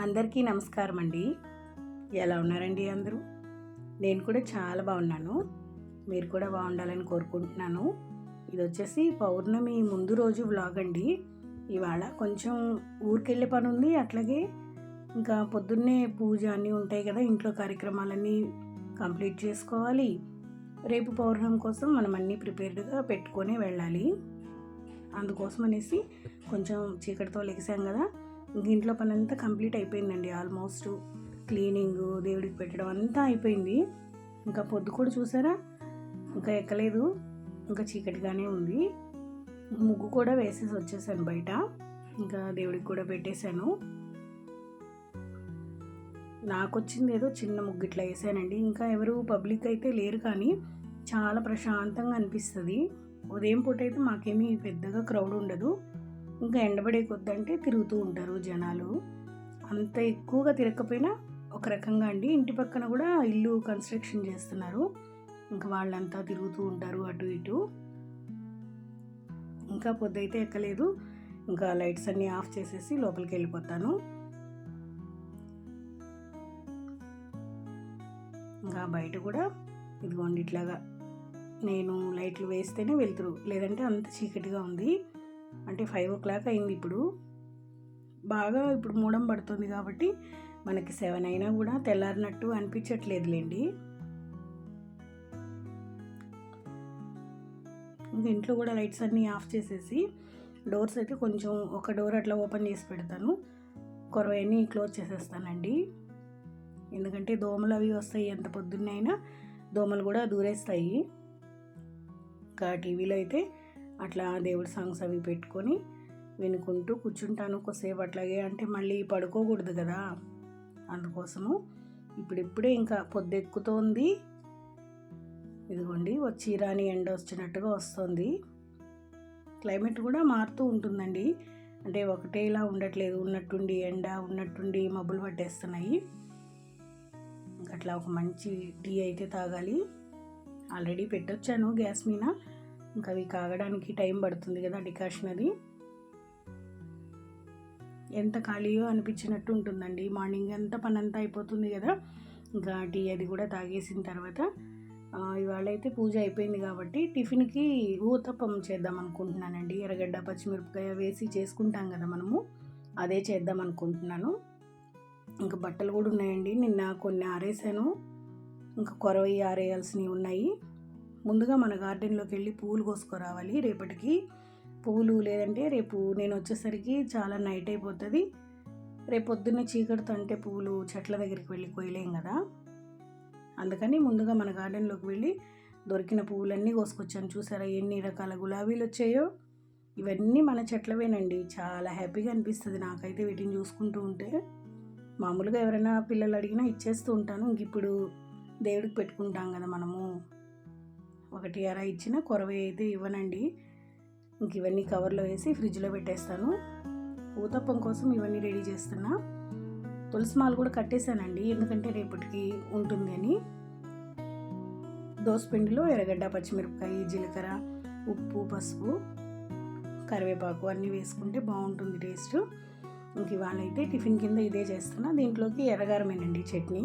అందరికీ నమస్కారం అండి ఎలా ఉన్నారండి అందరూ? నేను కూడా చాలా బాగున్నాను. మీరు కూడా బాగుండాలని కోరుకుంటున్నాను. ఇది వచ్చేసి పౌర్ణమి ముందు రోజు వ్లాగ్ అండి. ఇవాళ కొంచెం ఊరికెళ్ళే పని ఉంది అట్లాగే ఇంకా పొద్దున్నే పూజ అన్నీ ఉంటాయి కదా ఇంట్లో కార్యక్రమాలన్నీ కంప్లీట్ చేసుకోవాలి. రేపు పౌర్ణమి కోసం మనం అన్నీ ప్రిపేర్డ్గా పెట్టుకొని వెళ్ళాలి. అందుకోసం అనేసి కొంచెం చీకటితో లెగిసాం కదా. ఇంక ఇంట్లో పని అంతా కంప్లీట్ అయిపోయిందండి. ఆల్మోస్ట్ క్లీనింగ్ దేవుడికి పెట్టడం అంతా అయిపోయింది. ఇంకా పొద్దు కూడా చూసారా? ఇంకా ఎక్కలేదు. ఇంకా చీకటిగానే ఉంది. ముగ్గు కూడా వేసేసి వచ్చేసాను బయట. ఇంకా దేవుడికి కూడా పెట్టేశాను. నాకు వచ్చింది ఏదో చిన్న ముగ్గు ఇట్లా వేసానండి. ఇంకా ఎవరు పబ్లిక్ అయితే లేరు కానీ చాలా ప్రశాంతంగా అనిపిస్తుంది. ఉదయం పూట అయితే మాకేమీ పెద్దగా క్రౌడ్ ఉండదు. ఇంకా ఎండబడే కొద్దంటే తిరుగుతూ ఉంటారు జనాలు. అంత ఎక్కువగా తిరగకపోయినా ఒక రకంగా అండి. ఇంటి పక్కన కూడా ఇల్లు కన్స్ట్రక్షన్ చేస్తున్నారు. ఇంకా వాళ్ళంతా తిరుగుతూ ఉంటారు అటు ఇటు. ఇంకా పొద్దైతే ఎక్కలేదు. ఇంకా లైట్స్ అన్నీ ఆఫ్ చేసేసి లోపలికి వెళ్ళిపోతాను. ఇంకా బయట కూడా ఇదిగోండి ఇట్లాగా నేను లైట్లు వేస్తేనే వెళ్తురు. లేదంటే అంత చీకటిగా ఉంది. అంటే ఫైవ్ ఓ క్లాక్ అయింది ఇప్పుడు. బాగా ఇప్పుడు మూడం పడుతుంది కాబట్టి మనకి సెవెన్ అయినా కూడా తెల్లారినట్టు అనిపించట్లేదులేండి. ఇంకా ఇంట్లో కూడా లైట్స్ అన్నీ ఆఫ్ చేసేసి డోర్స్ అయితే కొంచెం ఒక డోర్ అట్లా ఓపెన్ చేసి పెడతాను. కొరవన్నీ క్లోజ్ చేసేస్తానండి. ఎందుకంటే దోమలు అవి వస్తాయి ఎంత పొద్దున్నైనా దోమలు కూడా దూరేస్తాయి. ఇంకా టీవీలో అయితే అట్లా దేవుడి సాంగ్స్ అవి పెట్టుకొని వినుకుంటూ కూర్చుంటాను కొద్దిసేపు అట్లాగే. అంటే మళ్ళీ పడుకోకూడదు కదా అందుకోసము. ఇప్పుడిప్పుడే ఇంకా పొద్దెక్కుతోంది. ఇదిగోండి వచ్చి రాని ఎండ వచ్చినట్టుగా వస్తుంది. క్లైమేట్ కూడా మారుతూ ఉంటుందండి. అంటే ఒకటే ఇలా ఉండట్లేదు. ఉన్నట్టుండి ఎండ ఉన్నట్టుండి మబ్బులు పట్టేస్తున్నాయి. అట్లా ఒక మంచి టీ అయితే తాగాలి. ఆల్రెడీ పెట్టొచ్చాను గ్యాస్ మీద. ఇంకా అవి కాగడానికి టైం పడుతుంది కదా డికాషన్ అది. ఎంత ఖాళీయో అనిపించినట్టు ఉంటుందండి. మార్నింగ్ అంతా పని అంతా అయిపోతుంది కదా. ఇంకా టీ అది కూడా తాగేసిన తర్వాత ఇవాళ అయితే పూజ అయిపోయింది కాబట్టి టిఫిన్కి ఊతప్పం చేద్దాం అనుకుంటున్నానండి. ఎర్రగడ్డ పచ్చిమిరపకాయ వేసి చేసుకుంటాం కదా మనము. అదే చేద్దాం అనుకుంటున్నాను. ఇంకా బట్టలు కూడా ఉన్నాయండి. నిన్న కొన్ని ఆరేసాను. ఇంకా కొరవై ఆరేయాల్సినవి ఉన్నాయి. ముందుగా మన గార్డెన్లోకి వెళ్ళి పువ్వులు కోసుకురావాలి. రేపటికి పువ్వులు లేదంటే రేపు నేను వచ్చేసరికి చాలా నైట్ అయిపోతుంది. రేపు పొద్దున్నే చీకటితో అంటే పువ్వులు చెట్ల దగ్గరికి వెళ్ళి కోయలేం కదా. అందుకని ముందుగా మన గార్డెన్లోకి వెళ్ళి దొరికిన పువ్వులన్నీ కోసుకొచ్చాను. చూసారా ఎన్ని రకాల గులాబీలు వచ్చాయో? ఇవన్నీ మన చెట్లవేనండి. చాలా హ్యాపీగా అనిపిస్తుంది నాకైతే వీటిని చూసుకుంటూ ఉంటే. మామూలుగా ఎవరైనా పిల్లలు అడిగినా ఇచ్చేస్తూ ఉంటాను. ఇంక ఇప్పుడు దేవుడికి పెట్టుకుంటాం కదా మనము. ఒకటి అర ఇచ్చిన కొరవై అయితే ఇవ్వనండి. ఇంక ఇవన్నీ కవర్లో వేసి ఫ్రిడ్జ్లో పెట్టేస్తాను. ఊతప్పం కోసం ఇవన్నీ రెడీ చేస్తున్నా. తులసి మాలు కూడా కట్టేశానండి. ఎందుకంటే రేపటికి ఉంటుంది అని. దోసపిండిలో ఎర్రగడ్డ పచ్చిమిరపకాయ జీలకర్ర ఉప్పు పసుపు కరివేపాకు అన్నీ వేసుకుంటే బాగుంటుంది టేస్ట్. ఇంక ఇవాళ అయితే టిఫిన్ కింద ఇదే చేస్తున్నా. దీంట్లోకి ఎర్రగారమేనండి చట్నీ.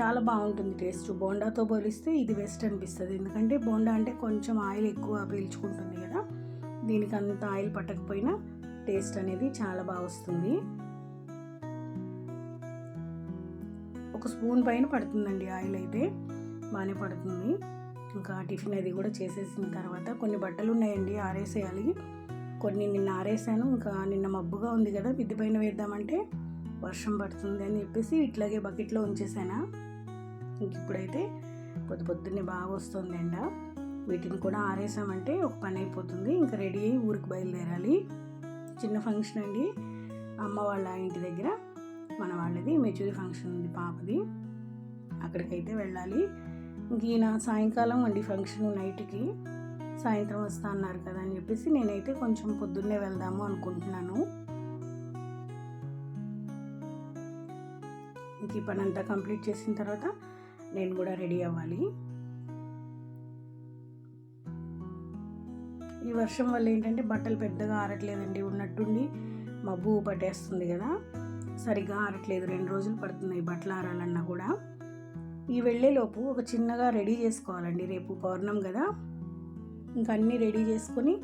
చాలా బాగుంటుంది టేస్ట్. బోండాతో పోలిస్తే ఇది బెస్ట్ అనిపిస్తుంది. ఎందుకంటే బోండా అంటే కొంచెం ఆయిల్ ఎక్కువ పీల్చుకుంటుంది కదా. దీనికి అంత ఆయిల్ పట్టకపోయినా టేస్ట్ అనేది చాలా బాగా వస్తుంది. ఒక స్పూన్ పైన పడుతుందండి ఆయిల్ అయితే. బాగానే పడుతుంది. ఇంకా టిఫిన్ అది కూడా చేసేసిన తర్వాత కొన్ని బట్టలు ఉన్నాయండి ఆరేసేయాలి. కొన్ని నిన్న ఆరేసాను. ఇంకా నిన్న మబ్బుగా ఉంది కదా. మిద్ది పైన వేద్దామంటే వర్షం పడుతుంది అని చెప్పేసి ఇట్లాగే బకెట్లో ఉంచేసానా. ఇంక ఇప్పుడైతే పొద్దు పొద్దున్నే బాగా వస్తుంది ఎండ వీటిని కూడా ఆరేసామంటే ఒక పని అయిపోతుంది. ఇంకా రెడీ అయ్యి ఊరికి బయలుదేరాలి. చిన్న ఫంక్షన్ అండి. అమ్మ వాళ్ళ ఇంటి దగ్గర మన వాళ్ళది మెచ్యూరి ఫంక్షన్ ఉంది పాపది. అక్కడికైతే వెళ్ళాలి. ఇంక ఈయన సాయంకాలం అండి ఫంక్షన్ నైట్కి. సాయంత్రం వస్తా అన్నారు కదా అని చెప్పేసి నేనైతే కొంచెం పొద్దున్నే వెళ్దాము అనుకుంటున్నాను. ఇంక ఈ పని అంతా కంప్లీట్ చేసిన తర్వాత నేను కూడా రెడీ అవ్వాలి. ఈ వర్షం వల్ల ఏంటంటే బట్టలు పెద్దగా ఆరట్లేదండి. ఉన్నట్టుండి మబ్బు పట్టేస్తుంది కదా. సరిగ్గా ఆరట్లేదు. రెండు రోజులు పడుతున్నాయి బట్టలు ఆరాలన్నా కూడా. ఈ వెళ్ళేలోపు ఒక చిన్నగా రెడీ చేసుకోవాలండి. రేపు పౌర్ణం కదా. ఇంకా అన్నీ రెడీ చేసుకొని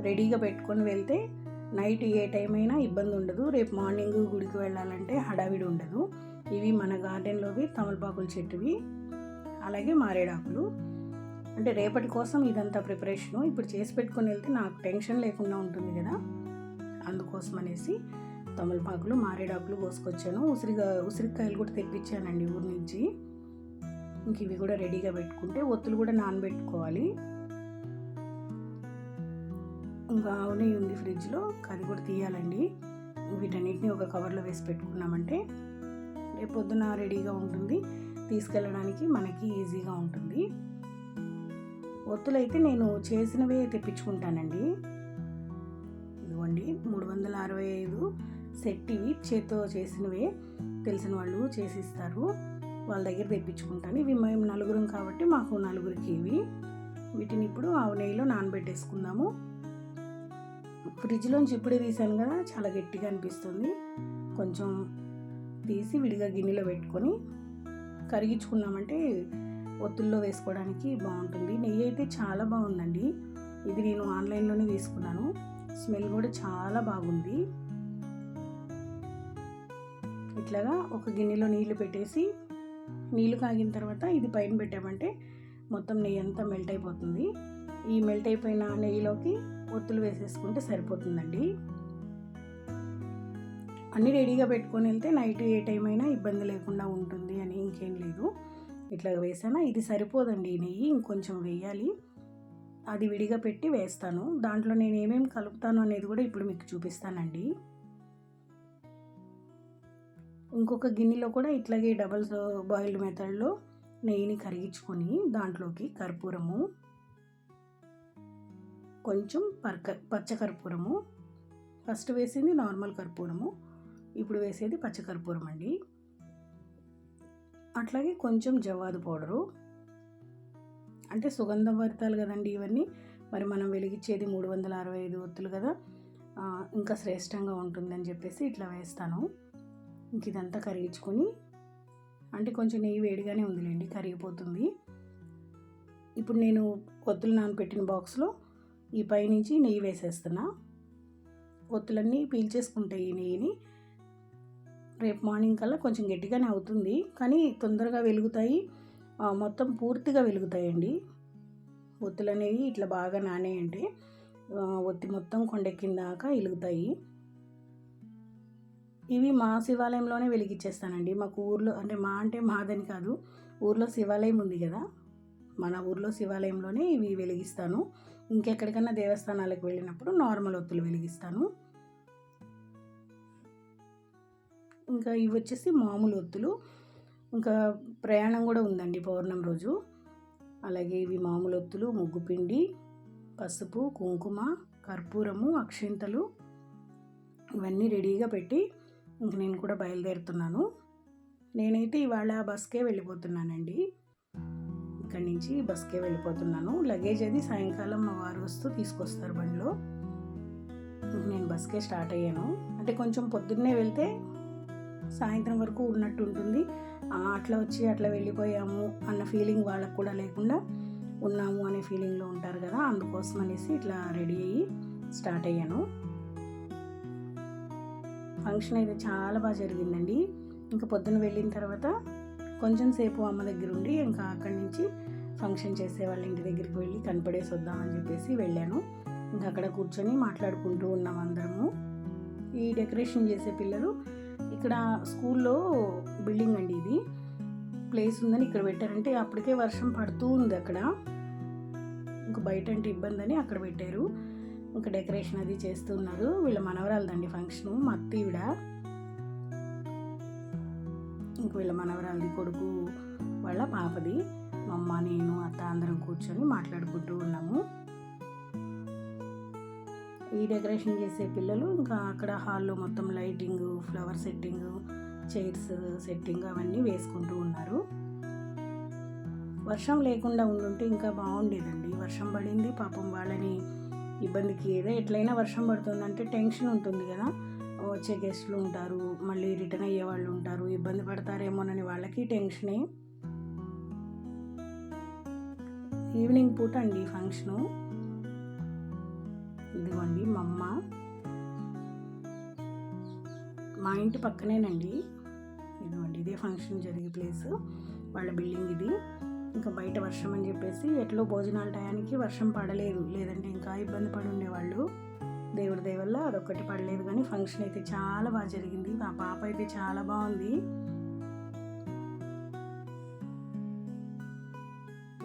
రెడీగా పెట్టుకొని వెళ్తే నైట్ ఏ టైం అయినా ఇబ్బంది ఉండదు. రేపు మార్నింగ్ గుడికి వెళ్ళాలంటే హడావిడి ఉండదు. ఇవి మన గార్డెన్లోవి తమలపాకుల చెట్టువి అలాగే మారేడాకులు. అంటే రేపటి కోసం ఇదంతా ప్రిపరేషను. ఇప్పుడు చేసి పెట్టుకొని వెళ్తే నాకు టెన్షన్ లేకుండా ఉంటుంది కదా. అందుకోసం అనేసి తమలపాకులు మారేడాకులు కోసుకొచ్చాను. ఉసిరిగా ఉసిరికాయలు కూడా తెప్పించానండి ఊరి నుంచి. ఇంక ఇవి కూడా రెడీగా పెట్టుకుంటే ఒత్తులు కూడా నానబెట్టుకోవాలి. ఇంకా ఆవునే ఉంది ఫ్రిడ్జ్లో. అది కూడా తీయాలండి. వీటన్నిటిని ఒక కవర్లో వేసి పెట్టుకున్నామంటే రేపు పొద్దున రెడీగా ఉంటుంది. తీసుకెళ్ళడానికి మనకి ఈజీగా ఉంటుంది. ఒత్తులైతే నేను చేసినవే తెప్పించుకుంటానండి. ఇదిగోండి మూడు వందల అరవై ఐదు సెట్ ఇవి చేత్తో చేసినవే తెలిసిన వాళ్ళు చేసిస్తారు. వాళ్ళ దగ్గర తెప్పించుకుంటాను. ఇవి మేము నలుగురం కాబట్టి మాకు నలుగురికి ఇవి. వీటిని ఇప్పుడు ఆవు నెయ్యిలో నానబెట్టేసుకుందాము. ఫ్రిడ్జ్లోంచి ఇప్పుడే తీసాను కదా చాలా గట్టిగా అనిపిస్తుంది. కొంచెం తీసి విడిగా గిన్నెలో పెట్టుకొని కరిగించుకున్నామంటే ఒత్తుల్లో వేసుకోవడానికి బాగుంటుంది. నెయ్యి అయితే చాలా బాగుందండి. ఇది నేను ఆన్లైన్లోనే తీసుకున్నాను. స్మెల్ కూడా చాలా బాగుంది. ఇట్లాగా ఒక గిన్నెలో నీళ్ళు పెట్టేసి నీళ్ళు కాగిన తర్వాత ఇది పైన పెట్టామంటే మొత్తం నెయ్యి అంతా మెల్ట్ అయిపోతుంది. ఈ మెల్ట్ అయిపోయిన నెయ్యిలోకి ఒత్తులు వేసేసుకుంటే సరిపోతుందండి. అన్నీ రెడీగా పెట్టుకొని వెళ్తే నైట్ ఏ టైం అయినా ఇబ్బంది లేకుండా ఉంటుంది అని ఇంకేం లేదు. ఇట్లా వేసానా? ఇది సరిపోదండి నెయ్యి ఇంకొంచెం వేయాలి. అది విడిగా పెట్టి వేస్తాను. దాంట్లో నేను ఏమేమి కలుపుతాను అనేది కూడా ఇప్పుడు మీకు చూపిస్తానండి. ఇంకొక గిన్నెలో కూడా ఇట్లాగే డబల్ బాయిల్డ్ మెథడ్లో నెయ్యిని కరిగించుకొని దాంట్లోకి కర్పూరము కొంచెం పర్క పచ్చ కర్పూరము ఫస్ట్ వేసింది నార్మల్ కర్పూరము ఇప్పుడు వేసేది పచ్చకర్పూరం అండి. అట్లాగే కొంచెం జవాదు పౌడరు. అంటే సుగంధ భరితాలు కదండి ఇవన్నీ. మరి మనం వెలిగించేది మూడు వందల అరవై ఐదు ఒత్తులు కదా. ఇంకా శ్రేష్టంగా ఉంటుందని చెప్పేసి ఇట్లా వేస్తాను. ఇంక ఇదంతా కరిగించుకొని అంటే కొంచెం నెయ్యి వేడిగానే ఉందిలేండి కరిగిపోతుంది. ఇప్పుడు నేను ఒత్తులు నానపెట్టిన బాక్స్లో ఈ పైనుంచి నెయ్యి వేసేస్తున్నా. ఒత్తులన్నీ పీల్చేసుకుంటాయి ఈ నెయ్యిని. రేపు మార్నింగ్ కల్లా కొంచెం గట్టిగానే అవుతుంది. కానీ తొందరగా వెలుగుతాయి. మొత్తం పూర్తిగా వెలుగుతాయండి. ఒత్తులు అనేవి ఇట్లా బాగా నానేయంటే ఒత్తి మొత్తం కొండెక్కిందాక వెలుగుతాయి. ఇవి మా శివాలయంలోనే వెలిగించేస్తానండి మాకు ఊర్లో అంటే మా అంటే మాదని కాదు ఊర్లో శివాలయం ఉంది కదా. మన ఊర్లో శివాలయంలోనే ఇవి వెలిగిస్తాను. ఇంకెక్కడికైనా దేవస్థానాలకు వెళ్ళినప్పుడు నార్మల్ ఒత్తులు వెలిగిస్తాను. ఇంకా ఇవి వచ్చేసి మామూలు ఒత్తులు. ఇంకా ప్రయాణం కూడా ఉందండి పౌర్ణం రోజు. అలాగే ఇవి మామూలు ఒత్తులు ముగ్గుపిండి పసుపు కుంకుమ కర్పూరము అక్షింతలు ఇవన్నీ రెడీగా పెట్టి ఇంక నేను కూడా బయలుదేరుతున్నాను. నేనైతే ఇవాళ బస్కే వెళ్ళిపోతున్నానండి. ఇక్కడి నుంచి బస్కే వెళ్ళిపోతున్నాను. లగేజ్ అది సాయంకాలం మా వారు వస్తూ తీసుకొస్తారు బండిలో. నేను బస్కే స్టార్ట్ అయ్యాను. అంటే కొంచెం పొద్దున్నే వెళ్తే సాయంత్రం వరకు ఉన్నట్టు ఉంటుంది. అట్లా వచ్చి అట్లా వెళ్ళిపోయాము అన్న ఫీలింగ్ వాళ్ళకు కూడా లేకుండా ఉన్నాము అనే ఫీలింగ్లో ఉంటారు కదా అందుకోసం అనేసి ఇట్లా రెడీ అయ్యి స్టార్ట్ అయ్యాను. ఫంక్షన్ అయితే చాలా బాగా జరిగిందండి. ఇంకా పొద్దున వెళ్ళిన తర్వాత కొంచెం సేపు అమ్మ దగ్గర ఉండి ఇంకా అక్కడి నుంచి ఫంక్షన్ చేసే వాళ్ళ ఇంటి దగ్గరికి వెళ్ళి కనపడేసి వద్దామని చెప్పేసి వెళ్ళాను. ఇంకా అక్కడ కూర్చొని మాట్లాడుకుంటూ ఉన్నాం అందరము. ఈ డెకరేషన్ చేసే పిల్లలు ఇక్కడ స్కూల్లో బిల్డింగ్ అండి ఇది. ప్లేస్ ఉందని ఇక్కడ పెట్టారంటే అప్పటికే వర్షం పడుతూ ఉంది అక్కడ. ఇంకా బయట అంటే ఇబ్బంది అని అక్కడ పెట్టారు. ఇంకా డెకరేషన్ అది చేస్తున్నారు వీళ్ళ మనవరాలదండి ఫంక్షను మా అత్తీవిడ ఇంక వీళ్ళ మనవరాలది కొడుకు వాళ్ళ పాపది. మా అమ్మ నేను అత్త అందరం కూర్చొని మాట్లాడుకుంటూ ఉన్నాము. ఈ డెకరేషన్ చేసే పిల్లలు ఇంకా అక్కడ హాల్లో మొత్తం lighting flower setting chairs setting అవన్నీ వేసుకుంటూ ఉన్నారు. వర్షం లేకుండా ఉండుంటే ఇంకా బాగుండేదండి. వర్షం పడింది పాపం వాళ్ళని ఇబ్బందికి ఏదో ఎట్లయినా వర్షం పడుతుందంటే టెన్షన్ ఉంటుంది కదా. వచ్చే గెస్ట్లు ఉంటారు మళ్ళీ రిటర్న్ అయ్యే వాళ్ళు ఉంటారు ఇబ్బంది పడతారేమోనని వాళ్ళకి టెన్షనే. ఈవినింగ్ పూట అండి ఫంక్షను. ఇదిగోండి మా అమ్మ మా ఇంటి పక్కనేనండి. ఇదిగోండి ఇదే ఫంక్షన్ జరిగే ప్లేస్. వాళ్ళ బిల్డింగ్ ఇది. ఇంకా బయట వర్షం అని చెప్పేసి ఎట్లో భోజనాల టయానికి వర్షం పడలేదు. లేదంటే ఇంకా ఇబ్బంది పడి ఉండేవాళ్ళు. దేవుడి దయవల్ల అదొక్కటి పడలేదు కానీ ఫంక్షన్ అయితే చాలా బాగా జరిగింది. మా పాప అయితే చాలా బాగుంది.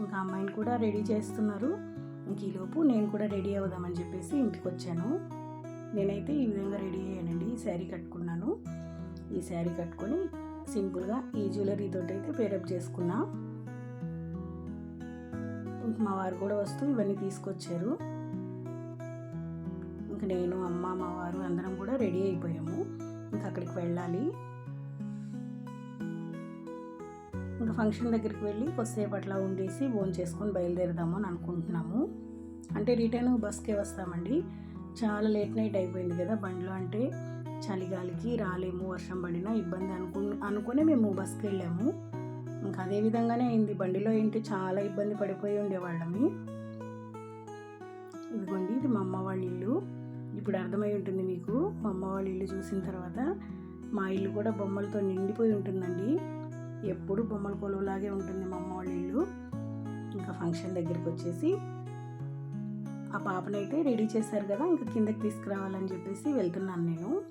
ఇంకా అమ్మాయిని కూడా రెడీ చేస్తున్నారు. ఇంక ఈలోపు నేను కూడా రెడీ అవుదామని చెప్పేసి ఇంటికి వచ్చాను నేనైతే ఈ విధంగా రెడీ అయ్యానండి. ఈ శారీ కట్టుకున్నాను. ఈ శారీ కట్టుకొని సింపుల్గా ఈ జ్యువెలరీతో అయితే పేరప్ చేసుకున్నా. మా వారు కూడా వస్తూ ఇవన్నీ తీసుకొచ్చారు. ఇంక నేను అమ్మ మా వారు అందరం కూడా రెడీ అయిపోయాము. ఇంకా అక్కడికి వెళ్ళాలి. ఇంకా ఫంక్షన్ దగ్గరికి వెళ్ళి కొద్దిసేపు అట్లా ఉండేసి ఫోన్ చేసుకొని బయలుదేరదాము అని అనుకుంటున్నాము. అంటే రిటర్న్ బస్కే వస్తామండి. చాలా లేట్ నైట్ అయిపోయింది కదా బండ్లో అంటే. చలిగాలికి రాలేము వర్షం పడినా ఇబ్బంది అనుకు అనుకునే మేము బస్కి వెళ్ళాము. ఇంకా అదే విధంగానే అయింది. బండిలో ఏంటి చాలా ఇబ్బంది పడిపోయి ఉండేవాళ్ళమి. ఇదిగోండి ఇది మా అమ్మ వాళ్ళ ఇల్లు. ఇప్పుడు అర్థమై ఉంటుంది మీకు. మా అమ్మ వాళ్ళ ఇల్లు చూసిన తర్వాత మా ఇల్లు కూడా బొమ్మలతో నిండిపోయి ఉంటుందండి. ఎప్పుడు బొమ్మల కొలువులాగే ఉంటుంది మా అమ్మ వాళ్ళ ఇల్లు. ఇంకా ఫంక్షన్ దగ్గరికి వచ్చేసి ఆ పాపనైతే రెడీ చేశారు కదా ఇంకా కిందకి తీసుకురావాలని చెప్పేసి వెళ్తున్నాను నేను.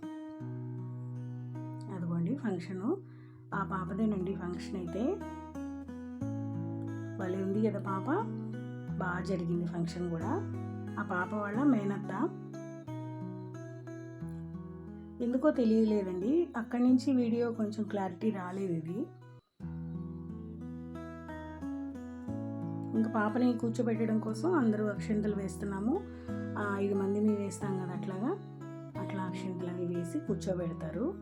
అదిగోండి ఫంక్షను. ఆ పాపదేనండి ఫంక్షన్ అయితే. వాళ్ళే ఉంది కదా పాప. బాగా జరిగింది ఫంక్షన్ కూడా. ఆ పాప వాళ్ళ మేనత్త. ఎందుకో తెలియలేదండి అక్కడి నుంచి వీడియో కొంచెం క్లారిటీ రాలేదు ఇది. ఇంకా పాపని కూర్చోబెట్టడం కోసం అందరూ అక్షంతలు వేస్తున్నాము. ఐదు మంది మేము వేస్తాం కదా అట్లాగా? అట్లా అక్షంతలు అవి వేసి కూర్చోబెడతారు.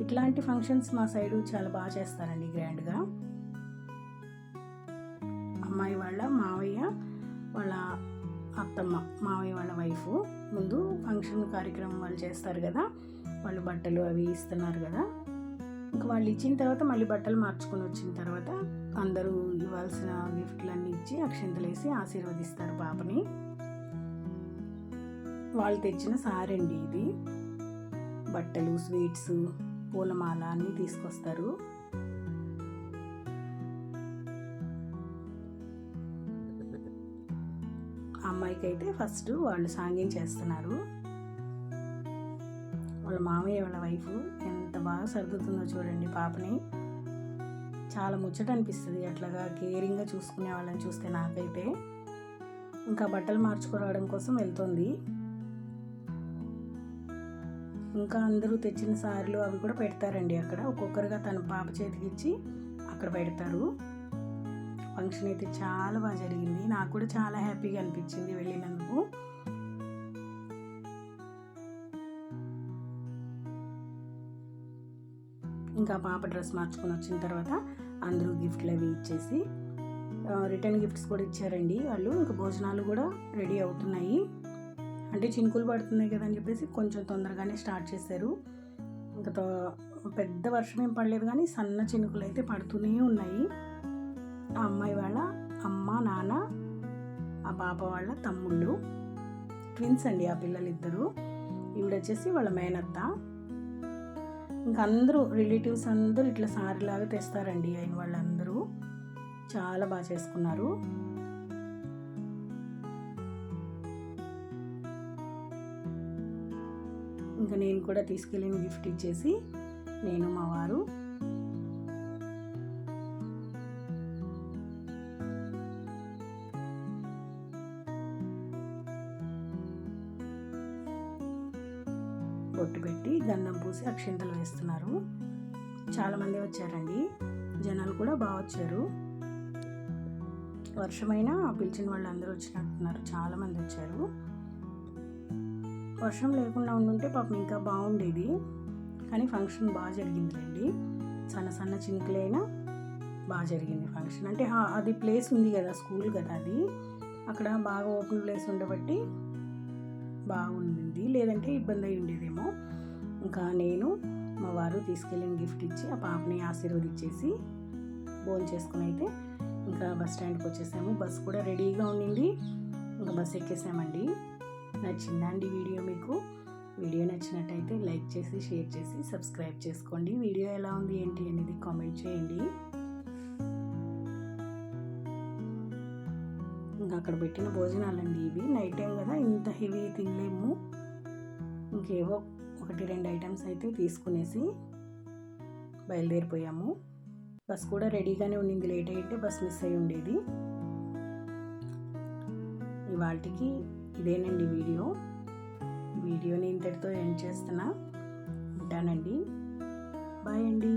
ఇట్లాంటి ఫంక్షన్స్ మా సైడు చాలా బాగా చేస్తారండి గ్రాండ్గా. అమ్మాయి వాళ్ళ మావయ్య వాళ్ళ అత్తమ్మ మావయ్య వాళ్ళ వైఫ్. ముందు ఫంక్షన్ కార్యక్రమం వాళ్ళు చేస్తారు కదా? వాళ్ళు బట్టలు అవి ఇస్తున్నారు కదా? వాళ్ళు ఇచ్చిన తర్వాత మళ్ళీ బట్టలు మార్చుకొని వచ్చిన తర్వాత అందరూ ఇవ్వాల్సిన గిఫ్ట్లన్నీ ఇచ్చి అక్షంతలు వేసి ఆశీర్వదిస్తారు పాపని. వాళ్ళు తెచ్చిన సారండి ఇది. బట్టలు స్వీట్స్ పూలమాల అన్నీ తీసుకొస్తారు. అమ్మాయికి అయితే ఫస్ట్ వాళ్ళు సాంగ్యం చేస్తున్నారు. వాళ్ళ మామయ్య వాళ్ళ వైఫ్ ఎంత బాగా సర్దుతుందో చూడండి పాపని. చాలా ముచ్చట అనిపిస్తుంది అట్లాగా కేరింగ్గా చూసుకునే వాళ్ళని చూస్తే నాకైతే. ఇంకా బట్టలు మార్చుకురావడం కోసం వెళ్తుంది. ఇంకా అందరూ తెచ్చిన సారీలు అవి కూడా పెడతారండి అక్కడ. ఒక్కొక్కరుగా తన పాప చేతికి ఇచ్చి అక్కడ పెడతారు. ఫంక్షన్ అయితే చాలా బాగా జరిగింది. నాకు కూడా చాలా హ్యాపీగా అనిపించింది వెళ్ళినందుకు. ఇంకా పాప డ్రెస్ మార్చుకొని వచ్చిన తర్వాత అందరూ గిఫ్ట్లు అవి ఇచ్చేసి రిటర్న్ గిఫ్ట్స్ కూడా ఇచ్చారండి వాళ్ళు. ఇంకా భోజనాలు కూడా రెడీ అవుతున్నాయి. అంటే చినుకులు పడుతున్నాయి కదా అని చెప్పేసి కొంచెం తొందరగానే స్టార్ట్ చేశారు. ఇంకా తో- పెద్ద వర్షం ఏం పడలేదు కానీ సన్న చినుకులు అయితే పడుతూనే ఉన్నాయి. ఆ అమ్మాయి వాళ్ళ అమ్మ నాన్న ఆ పాప వాళ్ళ తమ్ముళ్ళు ట్విన్స్ అండి ఆ పిల్లలిద్దరూ. ఈవిడ వచ్చేసి వాళ్ళ మేనత్త. ఇంకా అందరూ రిలేటివ్స్ అందరూ ఇట్లా సారీలాగా తెస్తారండి అయిన వాళ్ళందరూ. చాలా బాగా చేసుకున్నారు. ఇంకా నేను కూడా తీసుకెళ్ళిన గిఫ్ట్ ఇచ్చేసి నేను మా వారు బొట్టు పెట్టి గంధం పూసి అక్షింతలు వేస్తున్నారు. చాలామంది వచ్చారండి. జనాలు కూడా బాగా వచ్చారు. వర్షమైనా పిలిచిన వాళ్ళు అందరూ వచ్చినట్టున్నారు చాలామంది వచ్చారు. వర్షం లేకుండా ఉండుంటే పాపం ఇంకా బాగుండేది. కానీ ఫంక్షన్ బాగా జరిగిందిలేండి. సన్న సన్న చినుకులైనా బాగా జరిగింది ఫంక్షన్. అంటే అది ప్లేస్ ఉంది కదా స్కూల్ కదా అది. అక్కడ బాగా ఓపెన్ ప్లేస్ ఉండబట్టి బాగుంది లేదంటే ఇబ్బంది అయి ఉండేదేమో. ఇంకా నేను మా వారు తీసుకెళ్ళిన గిఫ్ట్ ఇచ్చి ఆ పాపని ఆశీర్వదించేసి భోజనం చేసుకుని అయితే ఇంకా బస్ స్టాండ్కి వచ్చేసాము. బస్ కూడా రెడీగా ఉండింది. ఇంకా బస్ ఎక్కేసామండి. నచ్చిందండి వీడియో మీకు? వీడియో నచ్చినట్టయితే లైక్ చేసి షేర్ చేసి సబ్స్క్రైబ్ చేసుకోండి. వీడియో ఎలా ఉంది ఏంటి అనేది కామెంట్ చేయండి. ఇంకా అక్కడ పెట్టిన భోజనాలండి ఇవి. నైట్ టైం కదా ఇంత హెవీ తినలేము. ఇంకేవో ఒకటి రెండు ఐటమ్స్ అయితే తీసుకునేసి బయలుదేరిపోయాము. బస్ కూడా రెడీగానే ఉండింది లేట్ అయితే బస్ మిస్ అయి ఉండేది. ఇవాళకి ఇదేనండి వీడియో. వీడియోని ఇంతటితో ఎండ్ చేస్తున్నా. ఉంటానండి. బాయ్ అండి.